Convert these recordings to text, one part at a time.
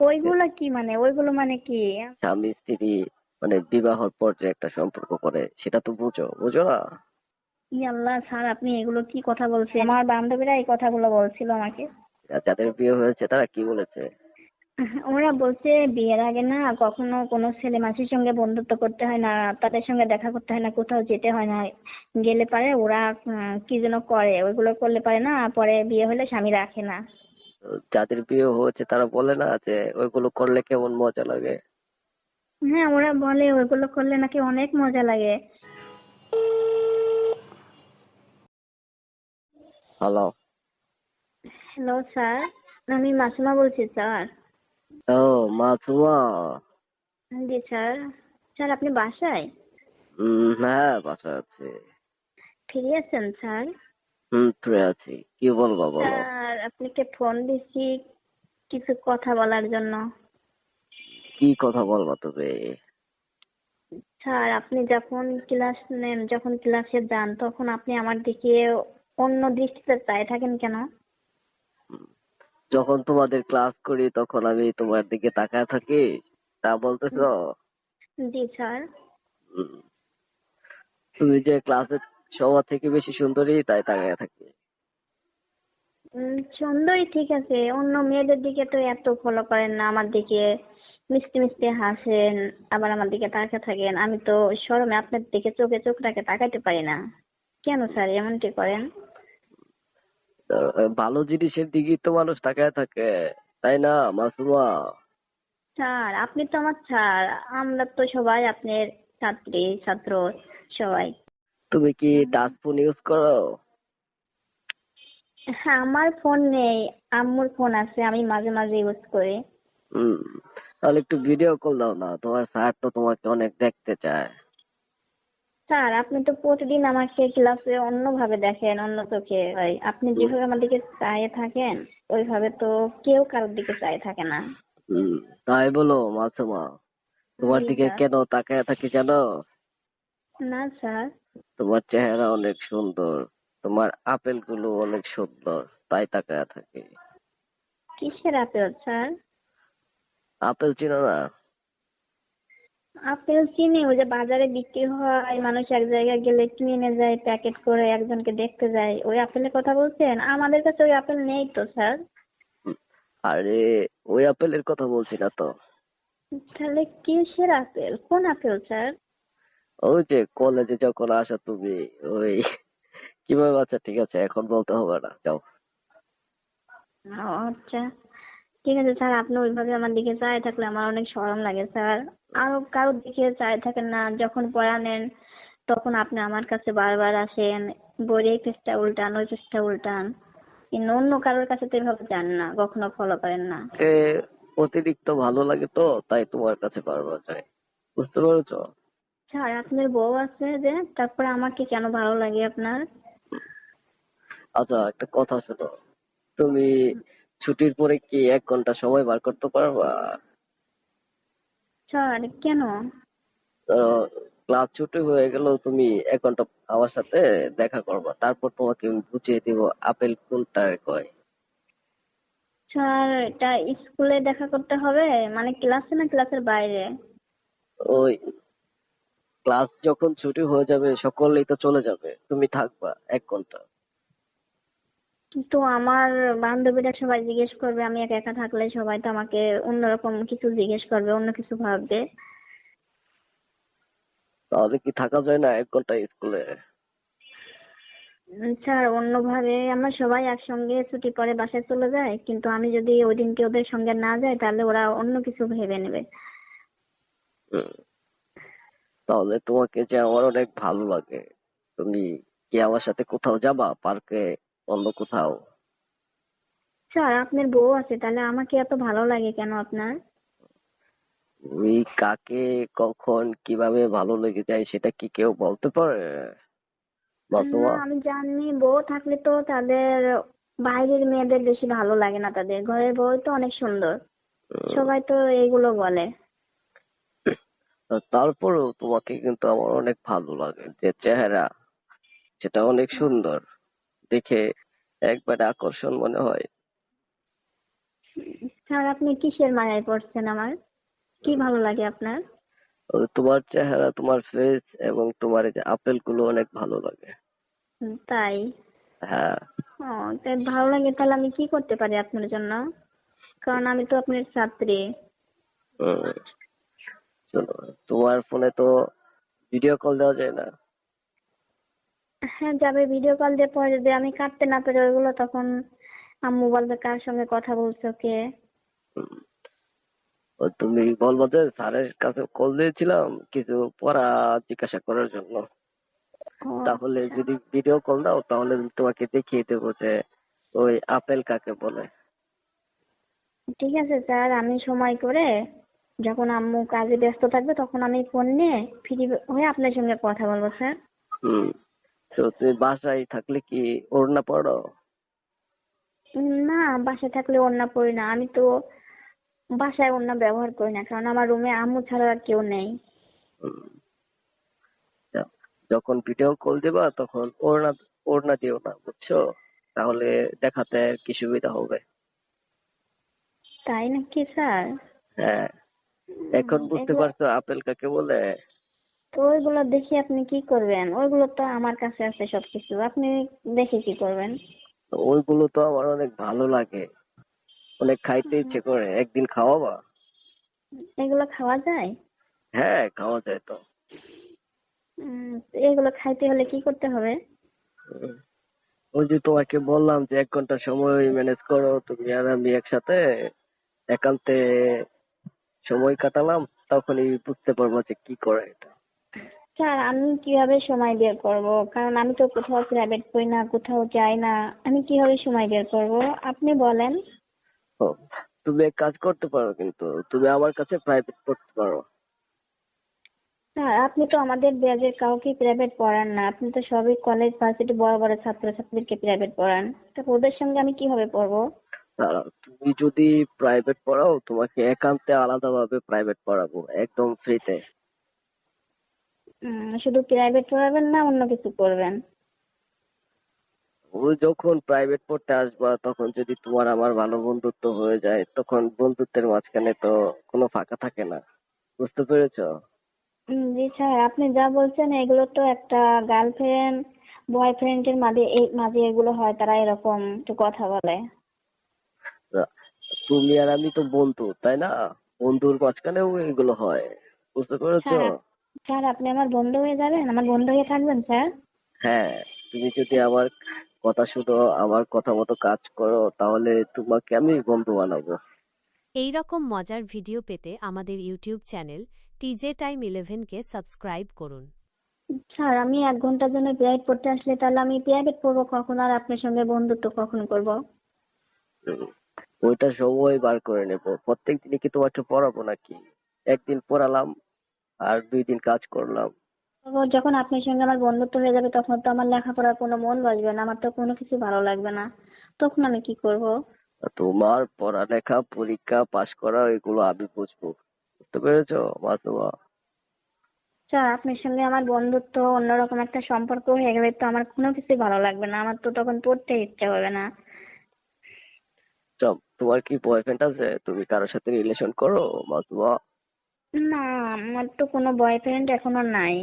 ওইগুলো কি মানে ওইগুলো মানে কি? স্বামী স্ত্রী মানে বিবাহর পর যে একটা সম্পর্ক করে সেটা তো বুঝো বুঝো না? ই আল্লাহ স্যার আপনি এগুলো কি কথা বলছেন? আমার বান্ধবীরা এই কথাগুলো বলছিল আমাকে। আর যাদের বিয়ে হয়েছে তারা কি বলেছে? ওরা বলছে বিয়ের আগে না কখনো কোনো ছেলে মাসির সঙ্গে বন্ধুত্ব করতে হয় না তাদের সঙ্গে দেখা করতে হয় না কোথাও যেতে হয় না। গেলে পারে ওরা কি যেন করে ওইগুলো করলে পারে না পরে বিয়ে হলে স্বামী রাখে না। যাদের বিয়ে হয়েছে তারা বলে না যে ওইগুলো করলে কেমন মজা লাগে? হ্যাঁ ওরা বলে ওইগুলো করলে নাকি অনেক মজা লাগে। হ্যালো হ্যালো স্যার আমি মাসুমা বলছি স্যার ও মাসুমা। জি স্যার স্যার আপনি বাসায়? হ্যাঁ বাসায় আছি। ফ্রি আছেন স্যার হুম ফ্রি আছি। কি বলব বলো? আপনাকে ফোন দিছি কিছু কথা বলার জন্য? কি কথা বলব তুমি? স্যার আপনি যখন ক্লাস নেন যখন ক্লাসে যান তখন আপনি আমার দিকে অন্য দৃষ্টিতে চাই থাকেন কেন? যখন তোমাদের ক্লাস করি তখন আমি তোমার দিকে তাকায় থাকি তা বলতেছো? জি স্যার। তুমি যে ক্লাসে সবার থেকে বেশি সুন্দরী তাই তাকায় থাকি। সুন্দরী ঠিক আছে। অন্য মেয়েদের দিকে তো এত ফলো করেন না। আমার দিকে মিষ্টি মিষ্টি হাসেন আবার আমার দিকে তাকিয়ে থাকেন। আমি তো শরমে আপনার দিকে চোখে চোখ রাখে তাকাইতে পারি না। কেন স্যার এমনটি করেন? ভালো জিনিসের দিকেই তো মানুষ তাকায় থাকে। তাই না মাসুমা? স্যার আপনি তো আমার স্যার। আমরা তো সবাই আপনার ছাত্রী ছাত্র সবাই। তুমি কি ফোন ইউজ করো? হ্যাঁ আমার ফোন নেই। আম্মুর ফোন আছে আমি মাঝে মাঝে ইউজ করি। হুম তাহলে একটু ভিডিও কল দাও না তোমার স্যার তো তোমাকে অনেক দেখতে চায়। স্যার আপনি তো প্রতিদিন আমাকে ক্লাসে অন্যভাবে দেখেন অন্য চোখে। হয় আপনি যেভাবে আমার দিকে চাইয়ে থাকেন ওইভাবে তো কেউ কারোর দিকে চাই থাকে না। হুম তাই বলো মাসুমা। তোমার দিকে। কেন তাকায় থাকি জানো? না স্যার। তোমার চেহারা অনেক সুন্দর। তোমার আপেলগুলো অনেক সুন্দর তাই তাকায় থাকি। কিসের আপেল স্যার? আপেল চিনো না? আপেল চিনি ওই যে বাজারে বিক্রি হয় মানুষ এক জায়গায় গেলে কিনে যায় প্যাকেট করে একজনকে দেখতে যায়। ওই আপেলের কথা বলছেন? আমাদের কাছে ওই আপেল নেই তো স্যার? আরে ওই আপেলের কথা বলছি না তো। তাহলে কিসের আপেল? কোন আপেল স্যার? ওই যে কলেজে যখন আসো তুমি ওই কীভাবে আচ্ছা ঠিক আছে এখন বলতে হবে না যাও। আচ্ছা। ঠিক আছে স্যার আপনি ওইভাবে আমার দিকে চাই থাকলে আমার অনেক শরম লাগে স্যার। আরও কারোর দিকে চাই থাকেন না যখন পড়া নেন তখন আপনি আমার কাছে বারবার আসেন বইয়ের এই পেজটা উল্টান ওই পেজটা উল্টান। কিন্তু অন্য কারোর কাছে তো এভাবে যান না কখনো ফলো করেন না। অতিরিক্ত ভালো লাগে তো তাই তোমার কাছে বারবার যাই। বুঝতে পেরেছ? স্যার আপনার বউ আছে যে তারপরে আমাকে কেন ভালো লাগে আপনার? আচ্ছা একটা কথা শোনো। তুমি ছুটির পরে কি এক ঘণ্টা সময় বার করতে পারবা? স্যার কেন? ধরো ক্লাস ছুটি হয়ে গেল তুমি এক ঘণ্টা আমার সাথে দেখা করবা। তারপর তোমাকে আমি বুঝিয়ে দিব আপেল কোনটা কয়। স্যার এটা স্কুলে দেখা করতে হবে? মানে ক্লাসে না ক্লাসের বাইরে? ওই ক্লাস যখন ছুটি হয়ে যাবে সকলেই তো চলে যাবে। তুমি থাকবা এক ঘণ্টা। কিন্তু আমার বান্ধবীরা সবাই জিজ্ঞেস করবে আমি একা একা থাকলে সবাই তো আমাকে অন্যরকম কিছু জিজ্ঞেস করবে অন্য কিছু ভাববে। তাহলে কি থাকা যায় না এক ঘণ্টা স্কুলে? স্যার অন্যভাবে আমরা সবাই একসঙ্গে ছুটি পরে বাসায় চলে যাই কিন্তু আমি যদি ওই দিনকে ওদের সঙ্গে না যাই তাহলে ওরা অন্য কিছু ভেবে নেবে। তাহলে তোমাকে যে আমার অনেক ভালো লাগে। তুমি কি আমার সাথে কোথাও যাবা? পার্কে? অন্য কোথাও? স্যার আপনার বউ আছে তাহলে আমাকে এত ভালো লাগে কেন আপনার? ওই কাকে কখন কীভাবে ভালো লেগে যায় সেটা কি কেউ বলতে পারে? না, আমি জানি বউ থাকলে তো তাদের বাইরের মেয়েদের বেশি ভালো লাগে না তাদের। ঘরের বউ তো অনেক সুন্দর। সবাই তো এইগুলো বলে। তারপরেও তোমাকে কিন্তু আমার অনেক ভালো লাগে যে চেহারা সেটা অনেক সুন্দর। দেখে একবারে আকর্ষণ মনে হয়। স্যার আপনি কিসের মায়ায় পড়ছেন আমার? কি ভালো লাগে আপনার? তোমার চেহারা তোমার ফেস এবং তোমার এই যে আপেলগুলো অনেক ভালো লাগে। তাই? হ্যাঁ। ও তাই ভালো লাগে তাহলে আমি কি করতে পারি আপনার জন্য? কারণ আমি তো আপনার ছাত্রী। তোমার ফোনে তো ভিডিও কল দেওয়া যায় না। হ্যাঁ যাবে ভিডিও কল দিয়ে পরে যদি আমি কাটতে না পারি ওইগুলো তখন আম্মু বলবে কার সঙ্গে কথা বলছো কে? ও তুমি বলব যে স্যারের কাছে কল দিয়েছিলাম কিছু পড়া জিজ্ঞাসা করার জন্য। তাহলে আচ্ছা। যদি ভিডিও কল দাও তাহলে তোমাকে দেখিয়ে দেবো যে ওই আপেল কাকে বলে। ঠিক আছে স্যার আমি সময় করে যখন আম্মু কাজে ব্যস্ত থাকবে তখন আমি ফোন নিয়ে ফ্রি হয়ে আপনার সঙ্গে কথা বলব স্যার। হুম। তো তুমি বাসায় থাকলে কি ওড়না পড়ো না বাসায় থাকলে ওড়না পরি না। আমি তো বাসায় ওড়না ব্যবহার করি না কারণ আমার রুমে আম্মু ছাড়া আর কেউ নেই। যখন ভিডিও কল দিবা তখন ওড়না ওড়না দিও না বুঝছ? তাহলে দেখাতে কি সুবিধা হবে? তাই নাকি স্যার? হ্যাঁ। এখন বুঝতে পারছ আপেল কাকে বলে? তো ওইগুলো দেখে আপনি কি করবেন? ওইগুলো তো আমার কাছে আছে সবকিছু। আপনি দেখে কি করবেন? ওইগুলো তো আমার অনেক ভালো লাগে। অনেক খাইতে ইচ্ছে করে। একদিন খাওয়াবা? এগুলো খাওয়া যায়? হ্যাঁ খাওয়া যায় তো। উম, এগুলো খাইতে হলে কি করতে হবে? ওই যে তোমাকে বললাম যে এক ঘণ্টা সময় ম্যানেজ করো তুমি আর আমি একসাথে একান্তে সময় কাটালাম তখনই বুঝতে পারব যে কি করে এটা। স্যার আমি কীভাবে সময় বের করব? কারণ আমি তো কোথাও প্রাইভেট করি না কোথাও যাই না। আমি কীভাবে সময় বের করব? আপনি বলেন। ও, তুমি এক কাজ করতে পারো কিন্তু তুমি আমার কাছে প্রাইভেট পড়তে পারো। স্যার আপনি তো আমাদের ব্যাচের কাউকে প্রাইভেট পড়ান না। আপনি তো সবই কলেজ ভার্সিটি বড় বড় ছাত্রছাত্রীদেরকে প্রাইভেট পড়ান। তো ওদের সঙ্গে আমি কীভাবে পড়ব? দাঁড়াও তুমি যদি প্রাইভেট পড়াও তোমাকে একান্তে আলাদাভাবে প্রাইভেট পড়াবো একদম ফ্রিতে শুধু প্রাইভেট পড়াবেন না অন্য কিছু করবেন ও যখন প্রাইভেট পড়তে আসবা তখন যদি তোমার আমার ভালো বন্ধুত্ব হয়ে যায় তখন বন্ধুত্বের মাঝখানে তো কোনো ফাঁকা থাকে না। বুঝতে পেরেছ? জি স্যার আপনি যা বলছেন এগুলো তো একটা গার্লফ্রেন্ড বয়ফ্রেন্ডের মাঝে এই মাঝে এগুলো হয় তারা এরকম একটু কথা বলে। তুমি আর আমি তো বন্ধু তাই না? বন্ধুর মাঝখানেও এগুলো হয়। বুঝতে পেরেছ? স্যার আপনি আমার বন্ধু হয়ে যাবেন? আমার বন্ধু হয়ে থাকবেন স্যার? হ্যাঁ তুমি যদি আমার কথা শুনো আমার কথা মতো কাজ করো তাহলে তোমাকে আমি বন্ধু বানাবো। এই রকম মজার ভিডিও পেতে আমাদের ইউটিউব চ্যানেল টিজে টাইম ইলেভেনকে সাবস্ক্রাইব করুন। স্যার আমি এক ঘণ্টার জন্য প্রাইভেট পড়তে আসলে তাহলে আমি প্রাইভেট পড়ব কখন আর আপনার সঙ্গে বন্ধুত্ব কখন করব? ওইটা সময় বার করে নেব। প্রত্যেক দিনই কি তোমাকে পড়াবো নাকি? একদিন পড়ালাম আর দুই দিন কাজ করলাম। যখন আপনার সঙ্গে আমার বন্ধুত্ব হয়ে যাবে তখন তো আমার লেখাপড়ার কোনো মন বসবে না আমার তো কোনো কিছু ভালো লাগবে না। তখন আমি কি করব? তোমার পড়ালেখা পরীক্ষা পাশ করা এগুলো আমি বুঝব। বুঝতে পেরেছ মাসুমা? স্যার আপনার সঙ্গে আমার বন্ধুত্ব অন্যরকম একটা সম্পর্ক হয়ে গেলে তো আমার কোনো কিছু ভালো লাগবে না আমার তো তখন পড়তে ইচ্ছা হবে না। তোমার কি বয়ফ্রেন্ড আছে? তুমি কারোর সাথে রিলেশন করো মাসুমা? না আমার তো কোনো বয়ফ্রেন্ড এখনও নাই।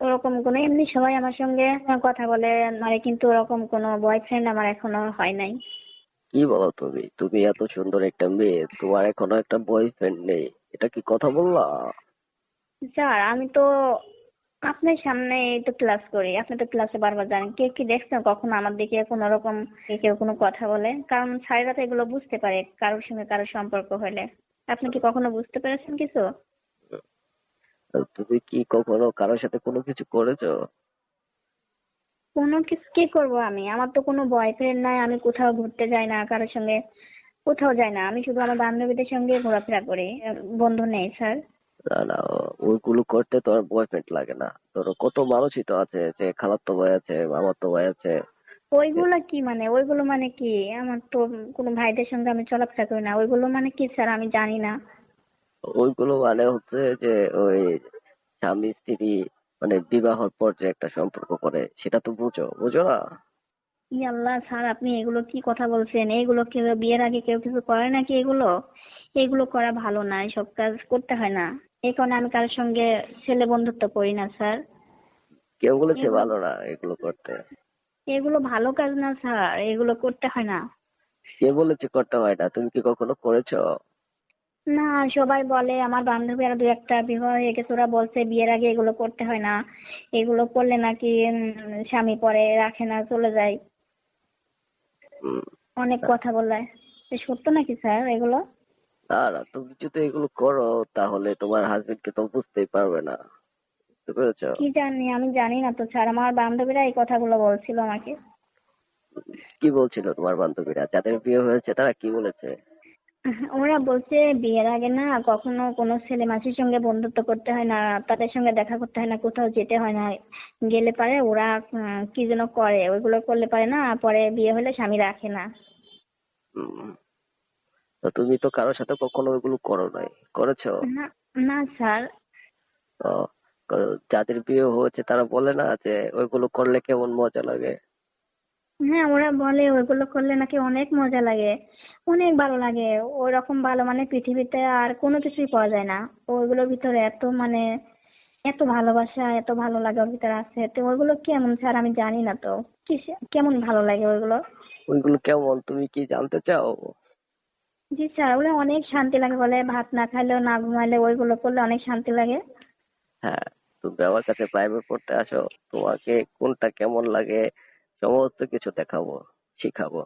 ওরকম কোনো এমনি সবাই আমার সঙ্গে কথা বলে মানে কিন্তু ওরকম কোনো বয়ফ্রেন্ড আমার এখনও হয় নাই। কি বলো তুমি? তুমি এত সুন্দর একটা মেয়ে তোমার এখনও একটা বয়ফ্রেন্ড নেই। এটা কি কথা বললা? স্যার আমি তো আপনার সামনে তো ক্লাস করি আপনি তো ক্লাসে বারবার জানেন কে কি দেখছেন কখনো আমার দিকে কোনো রকম কেউ কোনো কথা বলে? কারণ স্যারেরা তো এগুলো বুঝতে পারে কারোর সঙ্গে কারোর সম্পর্ক হলে। আপনি কি কখনো বুঝতে পেরেছেন কিছু? তুমি কি কখনো কারোর সাথে কোনো কিছু করেছ? কোনো কিছু কি করব আমি? আমার তো কোনো বয়ফ্রেন্ড নাই আমি কোথাও ঘুরতে যাই না কারোর সঙ্গে কোথাও যাই না। আমি শুধু আমার বান্ধবীদের সঙ্গে ঘোরাফেরা করি বন্ধু নেই স্যার। না না ওইগুলো করতে তো আর বয়ফ্রেন্ড লাগে না। ধরো কত মানুষই তো আছে যে খালাতো ভাই আছে মামাতো ভাই আছে। ওইগুলো কি মানে ওইগুলো মানে কি? আমার তো কোনো ভাইদের সঙ্গে আমি চলাফেরা করি না। ওইগুলো মানে কি স্যার? আমি জানি না। ওইগুলো মানে হচ্ছে যে ওই স্বামী স্ত্রী মানে বিবাহর পর যে একটা সম্পর্ক করে সেটা তো বুঝো। বুঝো না? ই আল্লাহ স্যার আপনি এগুলো কি কথা বলছেন? এগুলো কেউ বিয়ের আগে কেউ কিছু করে নাকি এগুলো? এগুলো করা ভালো না এসব কাজ করতে হয় না। এই কারণে আমি কারোর সঙ্গে ছেলে বন্ধুত্ব করি না স্যার। কেউ বলেছে ভালো না এগুলো করতে। এগুলো ভালো কাজ না স্যার? এগুলো করতে হয় না। কে বলেছে করতে হয় না? তুমি কি কখনো করেছ? না সবাই বলে আমার বান্ধবীরা দু একটা বিবাহ হয়ে গেছে ওরা বলছে বিয়ের আগে এগুলো করতে হয় না। এগুলো করলে নাকি উম, স্বামী পরে রাখে না চলে যায়। হুম। অনেক কথা বলে। এ সত্য নাকি স্যার এগুলো? না না তুমি যদি এগুলো করো তাহলে তোমার হাজবেন্ড কে তো বুঝতেই পারবে না। বুঝতে পেরেছ? কি জানি আমি জানি না তো স্যার। আমার বান্ধবীরা এই কথাগুলো বলছিল আমাকে। কি বলছিল তোমার বান্ধবীরা? যাদের বিয়ে হয়েছে তারা কি বলেছে? ওরা বলছে বিয়ের আগে না কখনো কোনো ছেলে মাসির সঙ্গে বন্ধুত্ব করতে হয় না তাদের সঙ্গে দেখা করতে হয় না কোথাও যেতে হয় না। গেলে পারে ওরা কি যেন করে ওইগুলো করলে পারে না পরে বিয়ে হলে স্বামী রাখে না। তো তুমি তো কারোর সাথে কখনো ওইগুলো করো নাই। করেছ? না না স্যার। যাদের বিয়ে হয়েছে তারা বলে না যে ওইগুলো করলে কেমন মজা লাগে। হ্যাঁ ওরা বলে ওইগুলো করলে নাকি অনেক মজা লাগে অনেক ভালো লাগে। ওরকম ভালো মানে পৃথিবীতে আর কোনো কিছুই পাওয়া যায় না। ওইগুলোর ভিতরে এত মানে এত ভালোবাসা এত ভালো লাগে ওর ভিতরে আছে। তো ওইগুলো কেমন স্যার? আমি জানি না তো। কি কেমন ভালো লাগে ওইগুলো? ওইগুলো কেমন? তুমি কি জানতে চাও? জি স্যার ওগুলো অনেক শান্তি লাগে বলে। ভাত না খাইলেও না ঘুমাইলে ওইগুলো করলে অনেক শান্তি লাগে। হ্যাঁ তুমি আমার কাছে প্রাইভেট পড়তে আসো তোমাকে কোনটা কেমন লাগে সমস্ত কিছু দেখাবো শিখাবো।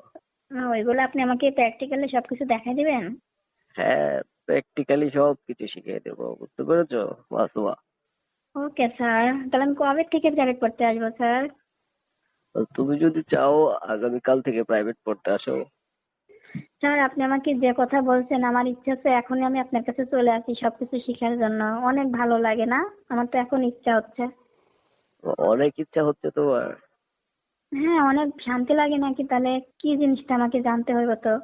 আহ, ওইগুলো আপনি আমাকে প্র্যাকটিক্যালি সবকিছু দেখাই দিবেন? হ্যাঁ প্র্যাকটিক্যালি সব কিছু শিখিয়ে দেবো বুঝতে পেরেছ মাসুমা? Okay sir. তাহলে আমি কবে থেকে প্রাইভেট পড়তে আসব স্যার? তুমি যদি চাও আগামীকাল থেকে প্রাইভেট পড়তে আসো। স্যার আপনি আমাকে যে কথা বলছেন আমার ইচ্ছা হচ্ছে এখনই আমি আপনার কাছে চলে আসি সবকিছু শেখার জন্য। অনেক ভালো লাগে না? আমার তো এখন ইচ্ছা হচ্ছে। অনেক ইচ্ছা হচ্ছে তোমার। হ্যাঁ অনেক শান্তি লাগে নাকি? তাহলে কি জিনিসটা আমাকে জানতে হবে তো?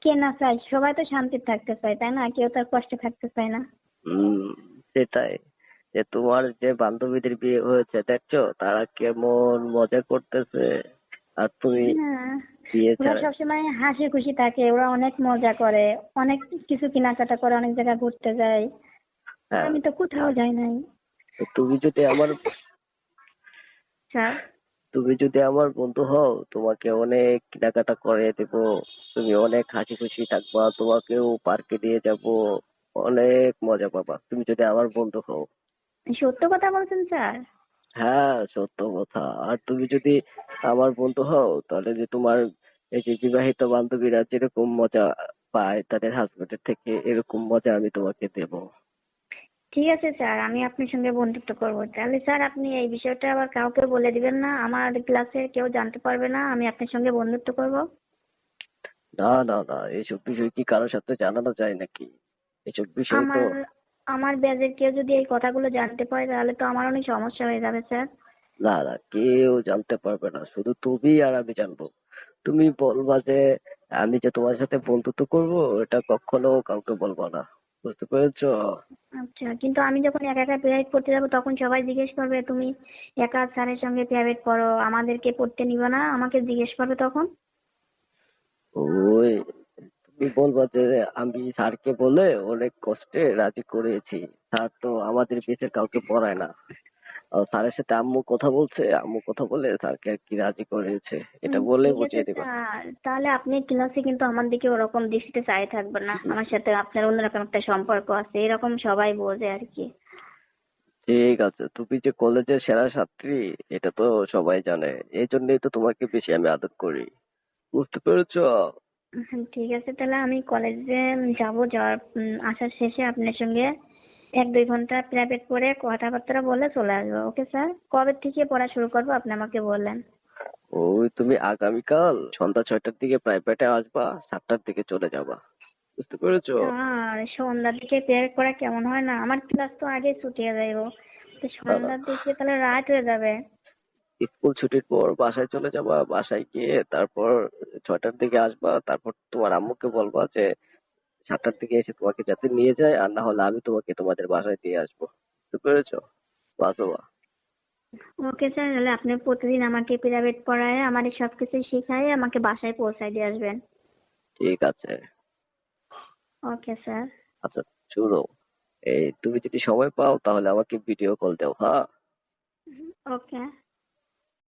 কে না চায়? সবাই তো শান্তি থাকতে চায় তাই না? কেউ তো আর কষ্টে থাকতে চায় না। সেটাই। যে তোমার যে বান্ধবীদের বিয়ে হয়েছে দেখছ? তারা কেমন মজা করতেছে। আর তুমি হ্যাঁ। ওরা সবসময় হাসি খুশি থাকে ওরা অনেক মজা করে অনেক কিছু কেনাকাটা করে অনেক জায়গায় ঘুরতে যায়। হ্যাঁ। আমি তো কোথাও যাই নাই। তুমি যদি আমার স্যার তুমি যদি আমার বন্ধু হও তোমাকে অনেক কেনাকাটা করে দেবো। তুমি অনেক হাসি খুশি থাকবা তোমাকেও পার্কে নিয়ে যাব। অনেক মজা পাবা। তুমি যদি আমার বন্ধু হও। সত্য কথা বলছেন স্যার? হ্যাঁ সত্য কথা। আর তুমি যদি আমার বন্ধু হও তাহলে যে তোমার এই যে বিবাহিত বান্ধবীরা যেরকম মজা পায় তাদের হাজবেন্ডের থেকে এরকম মজা আমি তোমাকে দেবো। ঠিক আছে স্যার আমি আপনার সঙ্গে বন্ধুত্ব করব। তাহলে স্যার আপনি এই বিষয়টা আবার কাউকে বলে দিবেন না। আমার ক্লাসে কেউ জানতে পারবে না আমি আপনার সঙ্গে বন্ধুত্ব করব। না না না এইসব বিষয় কি কারোর সাথে জানানো যায় নাকি? এসব বিষয় তো আমার ব্যাচের কেউ যদি এই কথাগুলো জানতে পারে তাহলে তো আমার অনেক সমস্যা হয়ে যাবে স্যার। না না কেউ জানতে পারবে না। শুধু তুমি আর আমি জানব। তুমি বলবা যে আমি যে তোমার সাথে বন্ধুত্ব করব এটা কখনো কাউকে বলব না। বুঝতে পেরেছ? আচ্ছা কিন্তু আমি যখন একা একা প্রাইভেট পড়তে যাব তখন সবাই জিজ্ঞেস করবে তুমি একা স্যারের সঙ্গে প্রাইভেট পড়ো আমাদেরকে পড়তে নিবে না? আমাকে জিজ্ঞেস করবে তখন। ওই তুমি বলবা যে আমি স্যারকে বলে অনেক কষ্টে রাজি করিয়েছি স্যার তো আমাদের বেঁচে কাউকে পড়ায় না। আর স্যারের সাথে আম্মু কথা বলছে আম্মু কথা বলে স্যারকে আর কি রাজি করিয়েছে এটা বলে বুঝিয়ে দিবা। তাহলে আপনি ক্লাসে কিন্তু আমার দিকে ওরকম দৃষ্টিতে চাই থাকবেন না। আমার সাথে আপনার অন্যরকম একটা সম্পর্ক আছে এরকম সবাই বোঝে আর কি। ঠিক আছে তুমি যে কলেজের সেরা ছাত্রী এটা তো সবাই জানে। এই জন্যই তো তোমাকে বেশি আমি আদর করি। বুঝতে পেরেছ? ঠিক আছে। তাহলে আমি কলেজে যাব যাওয়ার আসার শেষে আপনার সঙ্গে এক দুই ঘণ্টা প্রাইভেট পড়ে কথাবার্তা বলে চলে আসব ওকে স্যার কবে থেকে পড়া শুরু করব আপনি আমাকে বললেন। ওই তুমি আগামীকাল সন্ধ্যা ছয়টার দিকে প্রাইভেটে আসবা সাতটার দিকে চলে যাবা। বুঝতে পেরেছ? আর সন্ধ্যার দিকে প্রেয়ার করা কেমন হয় না? আমার ক্লাস তো আগে ছুটিয়ে যাইবো তো সন্ধ্যার দিকে তাহলে রাত হয়ে যাবে। স্কুল ছুটির পর বাসায় চলে যাবা বাসায় গিয়ে তারপর ছয়টার দিকে আসবা তারপর তোমার আম্মুকে বলবা যে সাতটার দিকে এসে তোমাকে যাতে নিয়ে যায় আর না হলে আমি তোমাকে তোমাদের বাসায় দিয়ে আসব। বুঝতে পেরেছ? বাসবা ওকে স্যার তাহলে আপনি প্রতিদিন আমাকে প্রাইভেট পড়ায় আমার সব কিছু শিখায় আমাকে বাসায় পৌঁছায় দিয়ে আসবেন। ঠিক আছে। Okay sir. আচ্ছা শুনো এই তুমি যদি সময় পাও তাহলে আমাকে ভিডিও কল দাও হ্যাঁ? ওকে।